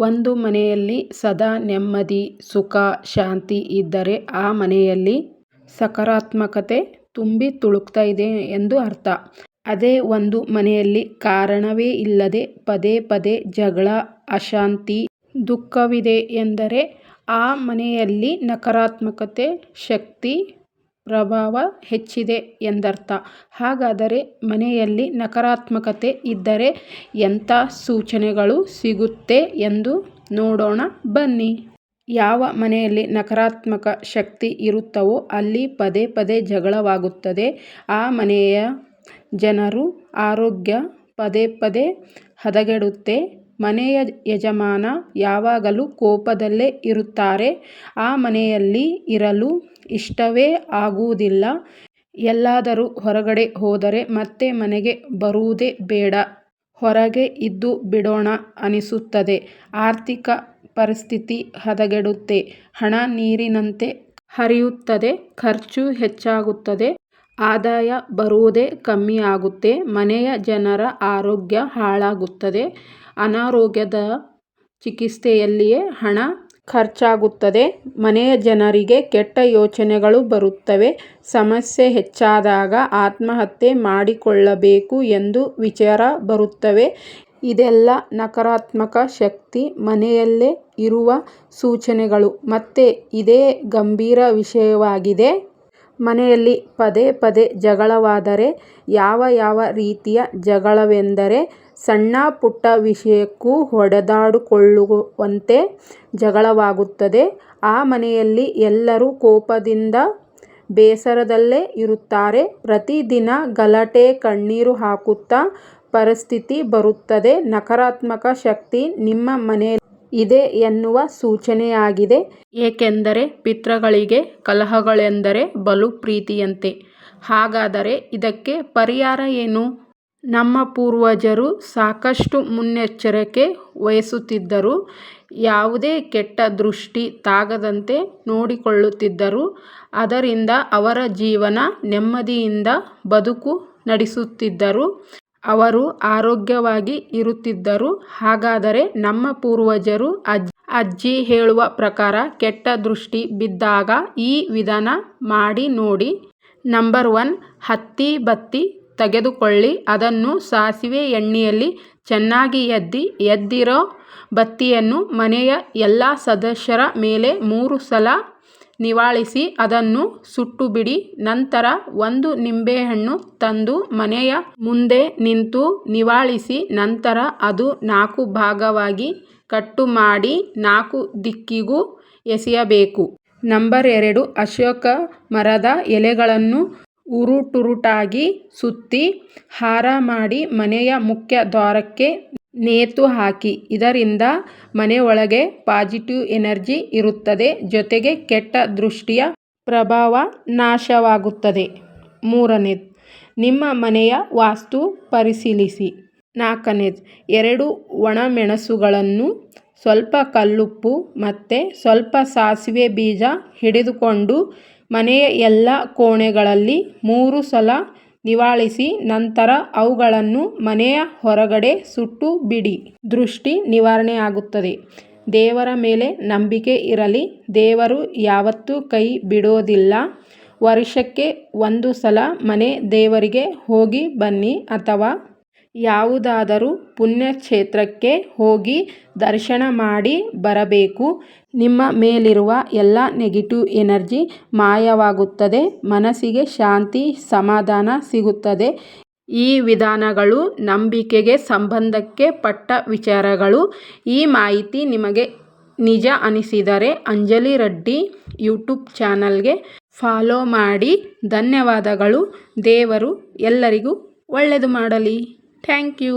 ಒಂದು ಮನೆಯಲ್ಲಿ ಸದಾ ನೆಮ್ಮದಿ, ಸುಖ, ಶಾಂತಿ ಇದ್ದರೆ ಆ ಮನೆಯಲ್ಲಿ ಸಕಾರಾತ್ಮಕತೆ ತುಂಬಿ ತುಳುಕ್ತಾ ಇದೆ ಎಂದು ಅರ್ಥ. ಅದೇ ಒಂದು ಮನೆಯಲ್ಲಿ ಕಾರಣವೇ ಇಲ್ಲದೆ ಪದೇ ಪದೇ ಜಗಳ, ಅಶಾಂತಿ, ದುಃಖವಿದೆ ಎಂದರೆ ಆ ಮನೆಯಲ್ಲಿ ನಕಾರಾತ್ಮಕತೆ, ಶಕ್ತಿ ಪ್ರಭಾವ ಹೆಚ್ಚಿದೆ ಎಂದರ್ಥ. ಹಾಗಾದರೆ ಮನೆಯಲ್ಲಿ ನಕಾರಾತ್ಮಕತೆ ಇದ್ದರೆ ಎಂಥ ಸೂಚನೆಗಳು ಸಿಗುತ್ತೆ ಎಂದು ನೋಡೋಣ ಬನ್ನಿ. ಯಾವ ಮನೆಯಲ್ಲಿ ನಕಾರಾತ್ಮಕ ಶಕ್ತಿ ಇರುತ್ತವೋ ಅಲ್ಲಿ ಪದೇ ಪದೇ ಜಗಳವಾಗುತ್ತದೆ. ಆ ಮನೆಯ ಜನರು ಆರೋಗ್ಯ ಪದೇ ಪದೇ ಹದಗೆಡುತ್ತೆ. ಮನೆಯ ಯಜಮಾನ ಯಾವಾಗಲೂ ಕೋಪದಲ್ಲೇ ಇರುತ್ತಾರೆ. ಆ ಮನೆಯಲ್ಲಿ ಇರಲು ಇಷ್ಟವೇ ಆಗುವುದಿಲ್ಲ. ಎಲ್ಲಾದರೂ ಹೊರಗಡೆ ಹೋದರೆ ಮತ್ತೆ ಮನೆಗೆ ಬರುವುದೇ ಬೇಡ ಹೊರಗೆ ಇದ್ದು ಬಿಡೋಣ ಅನಿಸುತ್ತದೆ. ಆರ್ಥಿಕ ಪರಿಸ್ಥಿತಿ ಹದಗೆಡುತ್ತೆ. ಹಣ ನೀರಿನಂತೆ ಹರಿಯುತ್ತದೆ. ಖರ್ಚು ಹೆಚ್ಚಾಗುತ್ತದೆ. ಆದಾಯ ಬರುವುದೇ ಕಮ್ಮಿಯಾಗುತ್ತೆ. ಮನೆಯ ಜನರ ಆರೋಗ್ಯ ಹಾಳಾಗುತ್ತದೆ. ಅನಾರೋಗ್ಯದ ಚಿಕಿತ್ಸೆಯಲ್ಲಿಯೇ ಹಣ ಖರ್ಚಾಗುತ್ತದೆ. ಮನೆಯ ಜನರಿಗೆ ಕೆಟ್ಟ ಯೋಚನೆಗಳು ಬರುತ್ತವೆ. ಸಮಸ್ಯೆ ಹೆಚ್ಚಾದಾಗ ಆತ್ಮಹತ್ಯೆ ಮಾಡಿಕೊಳ್ಳಬೇಕು ಎಂದು ವಿಚಾರ ಬರುತ್ತವೆ. ಇದೆಲ್ಲ ನಕಾರಾತ್ಮಕ ಶಕ್ತಿ ಮನೆಯಲ್ಲೇ ಇರುವ ಸೂಚನೆಗಳು. ಮತ್ತೆ ಇದೇ ಗಂಭೀರ ವಿಷಯವಾಗಿದೆ. ಮನೆಯಲ್ಲಿ ಪದೇ ಪದೇ ಜಗಳವಾದರೆ ಯಾವ ಯಾವ ರೀತಿಯ ಜಗಳವೆಂದರೆ ಸಣ್ಣ ಪುಟ್ಟ ವಿಷಯಕ್ಕೂ ಹೊಡೆದಾಡಿಕೊಳ್ಳುವಂತೆ ಜಗಳವಾಗುತ್ತದೆ. ಆ ಮನೆಯಲ್ಲಿ ಎಲ್ಲರೂ ಕೋಪದಿಂದ ಬೇಸರದಲ್ಲೇ ಇರುತ್ತಾರೆ. ಪ್ರತಿದಿನ ಗಲಾಟೆ ಕಣ್ಣೀರು ಹಾಕುತ್ತಾ ಪರಿಸ್ಥಿತಿ ಬರುತ್ತದೆ. ನಕಾರಾತ್ಮಕ ಶಕ್ತಿ ನಿಮ್ಮ ಮನೆಯಲ್ಲಿ ಇದೆ ಎನ್ನುವ ಸೂಚನೆಯಾಗಿದೆ. ಏಕೆಂದರೆ ಪಿತೃಗಳಿಗೆ ಕಲಹಗಳೆಂದರೆ ಬಲು ಪ್ರೀತಿಯಂತೆ. ಹಾಗಾದರೆ ಇದಕ್ಕೆ ಪರಿಹಾರ ಏನು? ನಮ್ಮ ಪೂರ್ವಜರು ಸಾಕಷ್ಟು ಮುನ್ನೆಚ್ಚರಿಕೆ ವಹಿಸುತ್ತಿದ್ದರು. ಯಾವುದೇ ಕೆಟ್ಟ ದೃಷ್ಟಿ ತಾಗದಂತೆ ನೋಡಿಕೊಳ್ಳುತ್ತಿದ್ದರು. ಅದರಿಂದ ಅವರ ಜೀವನ ನೆಮ್ಮದಿಯಿಂದ ಬದುಕು ನಡೆಸುತ್ತಿದ್ದರು. ಅವರು ಆರೋಗ್ಯವಾಗಿ ಇರುತ್ತಿದ್ದರು. ಹಾಗಾದರೆ ನಮ್ಮ ಪೂರ್ವಜರು ಅಜ್ಜಿ ಹೇಳುವ ಪ್ರಕಾರ ಕೆಟ್ಟ ದೃಷ್ಟಿ ಬಿದ್ದಾಗ ಈ ವಿಧಾನ ಮಾಡಿ ನೋಡಿ. ನಂಬರ್ ಒನ್, ಹತ್ತಿ ಬತ್ತಿ ತೆಗೆದುಕೊಳ್ಳಿ. ಅದನ್ನು ಸಾಸಿವೆ ಎಣ್ಣೆಯಲ್ಲಿ ಚೆನ್ನಾಗಿ ಎದ್ದಿ, ಎದ್ದಿರೋ ಬತ್ತಿಯನ್ನು ಮನೆಯ ಎಲ್ಲ ಸದಸ್ಯರ ಮೇಲೆ ಮೂರು ಸಲ ನಿವಾಳಿಸಿ ಅದನ್ನು ಸುಟ್ಟುಬಿಡಿ. ನಂತರ ಒಂದು ನಿಂಬೆಹಣ್ಣು ತಂದು ಮನೆಯ ಮುಂದೆ ನಿಂತು ನಿವಾಳಿಸಿ. ನಂತರ ಅದು ನಾಲ್ಕು ಭಾಗವಾಗಿ ಕಟ್ಟು ಮಾಡಿ ನಾಲ್ಕು ದಿಕ್ಕಿಗೂ ಎಸೆಯಬೇಕು. ನಂಬರ್ ಎರಡು, ಅಶೋಕ ಮರದ ಎಲೆಗಳನ್ನು ಉರುಟುರುಟಾಗಿ ಸುತ್ತಿ, ಹಾರ ಮಾಡಿ ಮನೆಯ ಮುಖ್ಯ ದ್ವಾರಕ್ಕೆ ನೇತು ಹಾಕಿ. ಇದರಿಂದ ಮನೆಯೊಳಗೆ ಪಾಸಿಟಿವ್ ಎನರ್ಜಿ ಇರುತ್ತದೆ. ಜೊತೆಗೆ ಕೆಟ್ಟ ದೃಷ್ಟಿಯ ಪ್ರಭಾವ ನಾಶವಾಗುತ್ತದೆ. ಮೂರನೇದು ನಿಮ್ಮ ಮನೆಯ ವಾಸ್ತು ಪರಿಶೀಲಿಸಿ. ನಾಲ್ಕನೇದು ಎರಡು ಒಣಮೆಣಸುಗಳನ್ನು, ಸ್ವಲ್ಪ ಕಲ್ಲುಪ್ಪು ಮತ್ತು ಸ್ವಲ್ಪ ಸಾಸಿವೆ ಬೀಜ ಹಿಡಿದುಕೊಂಡು ಮನೆಯ ಎಲ್ಲ ಕೋಣೆಗಳಲ್ಲಿ ಮೂರು ಸಲ ನಿವಾಳಿಸಿ. ನಂತರ ಅವುಗಳನ್ನು ಮನೆಯ ಹೊರಗಡೆ ಸುಟ್ಟು ಬಿಡಿ. ದೃಷ್ಟಿ ನಿವಾರಣೆಯಾಗುತ್ತದೆ. ದೇವರ ಮೇಲೆ ನಂಬಿಕೆ ಇರಲಿ. ದೇವರು ಯಾವತ್ತೂ ಕೈ ಬಿಡೋದಿಲ್ಲ. ವರ್ಷಕ್ಕೆ ಒಂದು ಸಲ ಮನೆ ದೇವರಿಗೆ ಹೋಗಿ ಬನ್ನಿ ಅಥವಾ ಯಾವುದಾದರೂ ಪುಣ್ಯಕ್ಷೇತ್ರಕ್ಕೆ ಹೋಗಿ ದರ್ಶನ ಮಾಡಿ ಬರಬೇಕು. ನಿಮ್ಮ ಮೇಲಿರುವ ಎಲ್ಲ ನೆಗೆಟಿವ್ ಎನರ್ಜಿ ಮಾಯವಾಗುತ್ತದೆ. ಮನಸ್ಸಿಗೆ ಶಾಂತಿ, ಸಮಾಧಾನ ಸಿಗುತ್ತದೆ. ಈ ವಿಧಾನಗಳು ನಂಬಿಕೆಗೆ ಸಂಬಂಧಕ್ಕೆ ಪಟ್ಟ ವಿಚಾರಗಳು. ಈ ಮಾಹಿತಿ ನಿಮಗೆ ನಿಜ ಅನಿಸಿದರೆ ಅಂಜಲಿ ರೆಡ್ಡಿ ಯೂಟ್ಯೂಬ್ ಚಾನಲ್ಗೆ ಫಾಲೋ ಮಾಡಿ. ಧನ್ಯವಾದಗಳು. ದೇವರು ಎಲ್ಲರಿಗೂ ಒಳ್ಳೆಯದು ಮಾಡಲಿ. Thank you